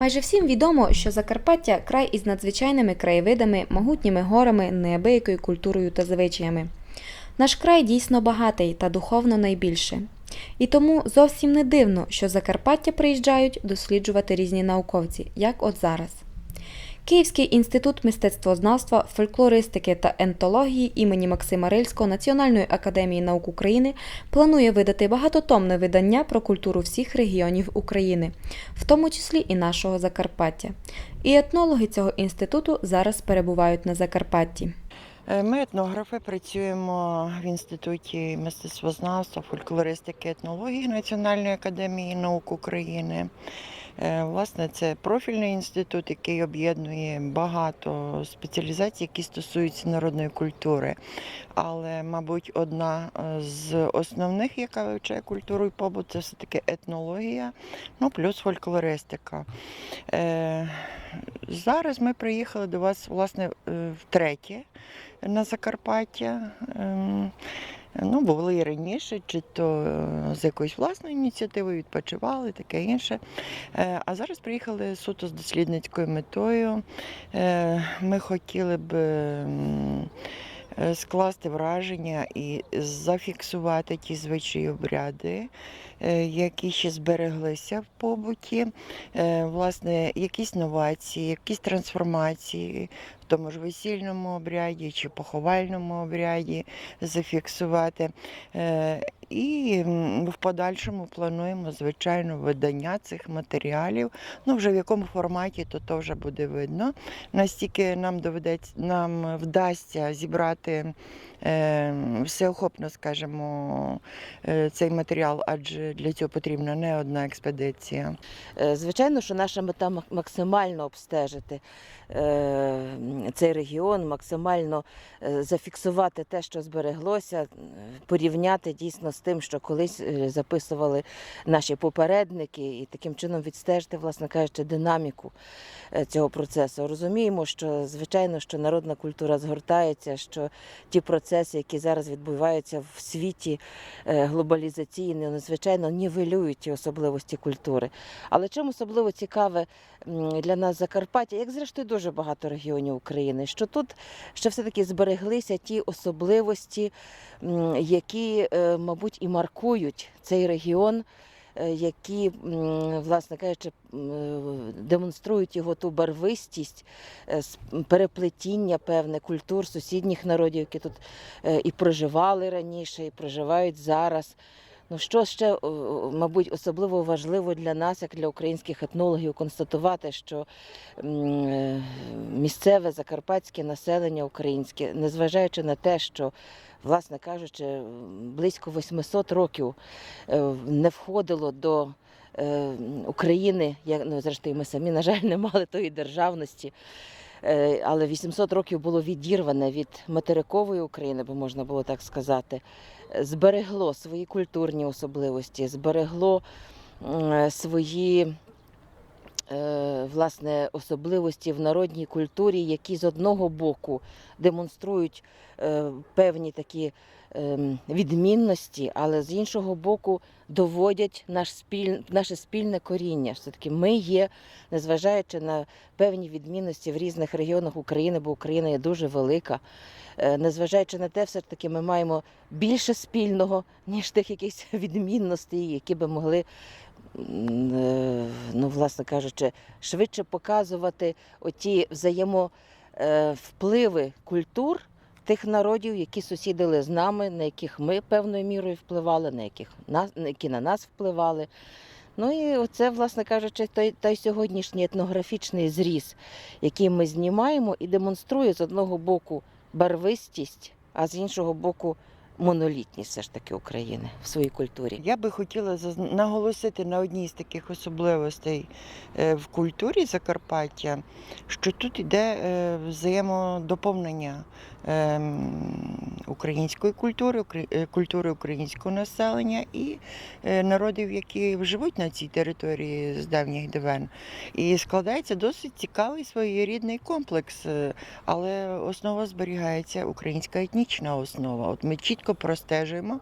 Майже всім відомо, що Закарпаття край із надзвичайними краєвидами, могутніми горами, неабиякою культурою та звичаями. Наш край дійсно багатий та духовно найбільше. І тому зовсім не дивно, що Закарпаття приїжджають досліджувати різні науковці, як от зараз. Київський інститут мистецтвознавства, фольклористики та ентології імені Максима Рильського Національної академії наук України планує видати багатотомне видання про культуру всіх регіонів України, в тому числі і нашого Закарпаття. І етнологи цього інституту зараз перебувають на Закарпатті. Е, Ми етнографи працюємо в інституті мистецтвознавства, фольклористики, етнології Національної академії наук України. Е, Власне, це профільний інститут, який об'єднує багато спеціалізацій, які стосуються народної культури. Але, мабуть, одна е, з основних, яка вивчає культуру і побут, це все-таки етнологія, ну плюс фольклористика. Е, Зараз ми приїхали до вас, власне, втретє на Закарпаття. Ну, були і раніше, чи то е, з якоюсь власною ініціативою відпочивали, таке інше. Е, А зараз приїхали суто з дослідницькою метою. Е, Ми хотіли б скласти враження і зафіксувати ті звичаї обряди, які ще збереглися в побуті. Власне, якісь новації, якісь трансформації тому ж весільному обряді чи поховальному обряді зафіксувати. Е, І в подальшому плануємо, звичайно, видання цих матеріалів. Ну, вже в якому форматі, то, то вже буде видно. Настільки нам доведеться, нам вдасться зібрати е, всеохопно, скажімо, е, цей матеріал, адже для цього потрібна не одна експедиція. Е, Звичайно, що наша мета максимально обстежити цей регіон, максимально е, зафіксувати те, що збереглося, е, порівняти дійсно з тим, що колись е, записували наші попередники, і таким чином відстежити, власне кажучи, динаміку е, цього процесу. Розуміємо, що звичайно, що народна культура згортається, що ті процеси, які зараз відбуваються в світі е, глобалізаційні, звичайно, нівелюють ті особливості культури. Але чим особливо цікаве для нас Закарпаття, як зрештою багато регіонів України, що тут ще все-таки збереглися ті особливості, які, е, мабуть, і маркують цей регіон. е, Які, власне кажучи, е, демонструють його ту барвистість, переплетіння певне культур сусідніх народів, які тут і проживали раніше, і проживають зараз. Ну що ще, о, мабуть, особливо важливо для нас, як для українських етнологів, констатувати, що е, місцеве закарпатське населення українське, незважаючи на те, що, власне кажучи, близько 800 років е, не входило до е, України, як ну, зрештою, ми самі, на жаль, не мали тої державності. Е, Але 800 років було відірване від материкової України, би можна було так сказати, е, зберегло свої культурні особливості, зберегло свої е, власне особливості в народній культурі, які з одного боку демонструють е, певні такі ем, відмінності, але з іншого боку доводять наш спіль, наше спільне коріння. Все таки ми є, незважаючи на певні відмінності в різних регіонах України, бо Україна є дуже велика. Е, Незважаючи на те, все ж таки ми маємо більше спільного, ніж тих якихось відмінностей, які би могли, е, ну, власне кажучи, швидше показувати оті взаємовпливи культур тих народів, які сусідили з нами, на яких ми певною мірою впливали, на яких на які на нас впливали. Ну і оце, власне кажучи, той, той сьогоднішній етнографічний зріз, який ми знімаємо і демонструє з одного боку барвистість, а з іншого боку монолітність все ж таки України в своїй культурі. Я би хотіла наголосити на одній з таких особливостей е, в культурі Закарпаття, що тут йде е, взаємодоповнення української культури, е, культури українського населення і е, народів, які живуть на цій території з давніх давен. І складається досить цікавий своєрідний комплекс, е, але основа зберігається українська етнічна основа. От ми чітко простежуємо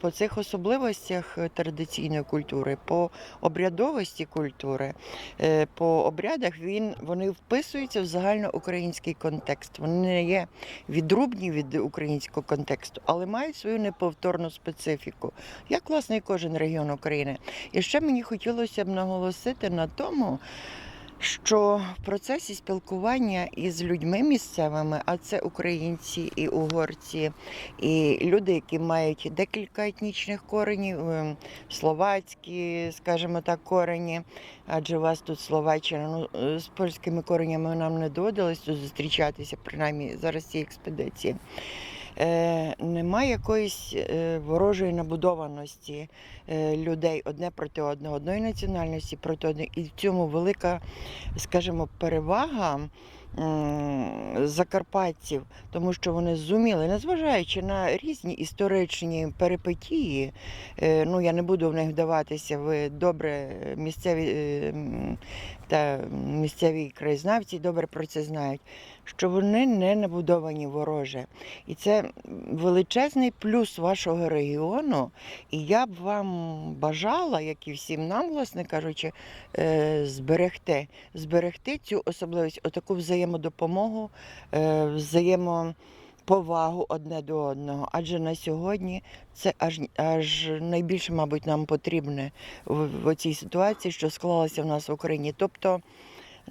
по цих особливостях традиційної культури, по обрядовості культури, по обрядах він вони вписуються в загальноукраїнський контекст. Вони не є відрубні від українського контексту, але мають свою неповторну специфіку, як власне кожен регіон України. І ще мені хотілося б наголосити на тому. Що в процесі спілкування із людьми місцевими, а це українці і угорці, і люди, які мають декілька етнічних коренів, ем, словацькі, скажімо так, корені, адже у вас тут Словаччина, ну, е, з польськими коренями нам не доводилось тут зустрічатися, принаймні зараз ці експедиції. Е, немає якоїсь е, ворожої набудованості е, людей одне проти одного, одної національності проти одної. І в цьому велика, скажімо, перевага закарпатців, тому що вони зуміли, незважаючи на різні історичні перипетії, ну я не буду в них вдаватися, ви добре місцеві та місцеві краєзнавці добре про це знають, що вони не набудовані вороже. І це величезний плюс вашого регіону. І я б вам бажала, як і всім нам, власне кажучи, е, зберегти, зберегти цю особливість, отаку взаємодопомогу, е, взаємоповагу одне до одного. Адже на сьогодні це аж, аж найбільше, мабуть, нам потрібне в, в цій ситуації, що склалася в нас в Україні. Тобто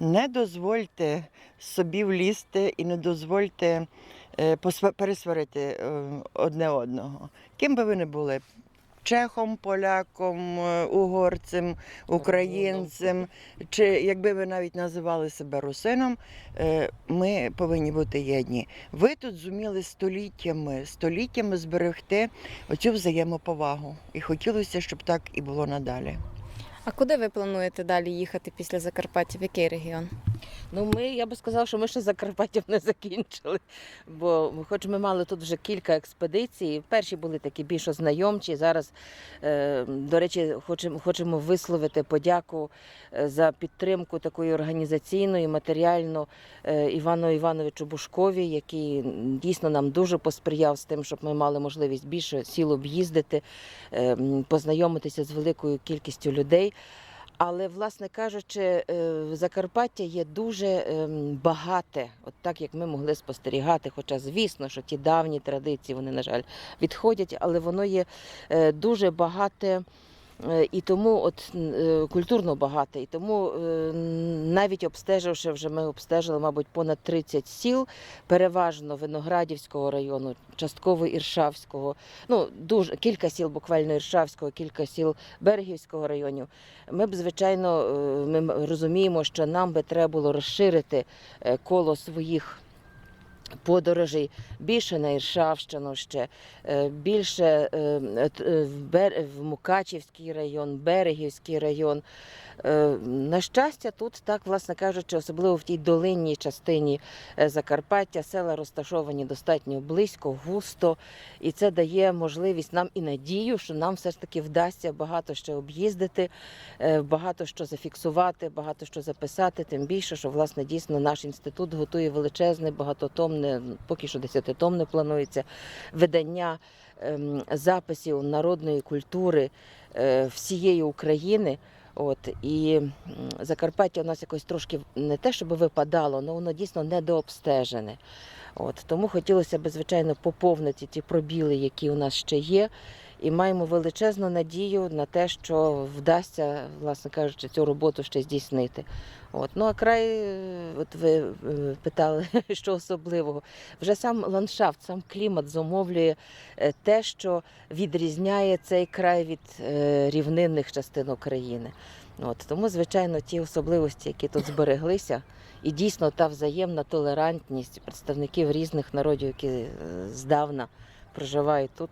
не дозвольте собі влізти і не дозвольте е, пересварити е, одне одного. Ким би ви не були? Чехом, поляком, е, угорцем, українцем, чи якби ви навіть називали себе русином, ми повинні бути єдні. Ви тут зуміли століттями, століттями зберегти оцю взаємоповагу. І хотілося, щоб так і було надалі. А куди ви плануєте далі їхати після Закарпаття? В який регіон? Ну, ми, я би сказала, що ми ще Закарпаттям не закінчили. Бо, хоч ми мали тут вже кілька експедицій, перші були такі більш ознайомчі. Зараз, е, до речі, хочемо, хочемо висловити подяку е, за підтримку такої організаційної, матеріально е, Івану Івановичу Бушкові, який дійсно нам дуже посприяв з тим, щоб ми мали можливість більше сіл об'їздити, познайомитися з великою кількістю людей. Але, власне кажучи, е, Закарпаття є дуже ем, багате, от так як ми могли спостерігати. Хоча, звісно, що ті давні традиції, вони, на жаль, відходять, але воно є е, дуже багате. Е, І тому от е, культурно багате, і тому е, навіть обстеживши вже ми обстежили, мабуть, понад 30 сіл, переважно Виноградівського району, частково Іршавського, ну дуже кілька сіл, буквально Іршавського, кілька сіл Берегівського районів. Ми б, звичайно, ми розуміємо, що нам би треба було розширити коло своїх. Подорожей більше на Іршавщину ще е, більше е, е, в Мукачівський район, Берегівський район. Е, На щастя, тут так, власне кажучи, особливо в тій долинній частині е, Закарпаття, села розташовані достатньо близько, густо, і це дає можливість нам і надію, що нам все ж таки вдасться багато ще об'їздити, е, багато що зафіксувати, багато що записати. Тим більше, що власне дійсно наш інститут готує величезне, багатотомне, поки що десятитомне планується видання ем, записів народної культури всієї України. От і Закарпаття у нас якось трошки не те, щоб випадало, але воно дійсно недообстежене. От тому хотілося б, звичайно, поповнити ті пробіли, які у нас ще є. І маємо величезну надію на те, що вдасться, власне кажучи, цю роботу ще здійснити. От. Ну а край, е, от ви е, питали, що особливого. Вже сам ландшафт, сам клімат зумовлює е, те, що відрізняє цей край від рівнинних частин України. От. Тому, звичайно, ті особливості, які тут збереглися, і дійсно та взаємна толерантність представників різних народів, які здавна проживають тут.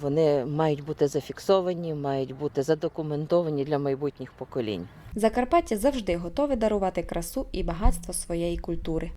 Вони мають бути зафіксовані, мають бути задокументовані для майбутніх поколінь. Закарпаття завжди готове дарувати красу і багатство своєї культури.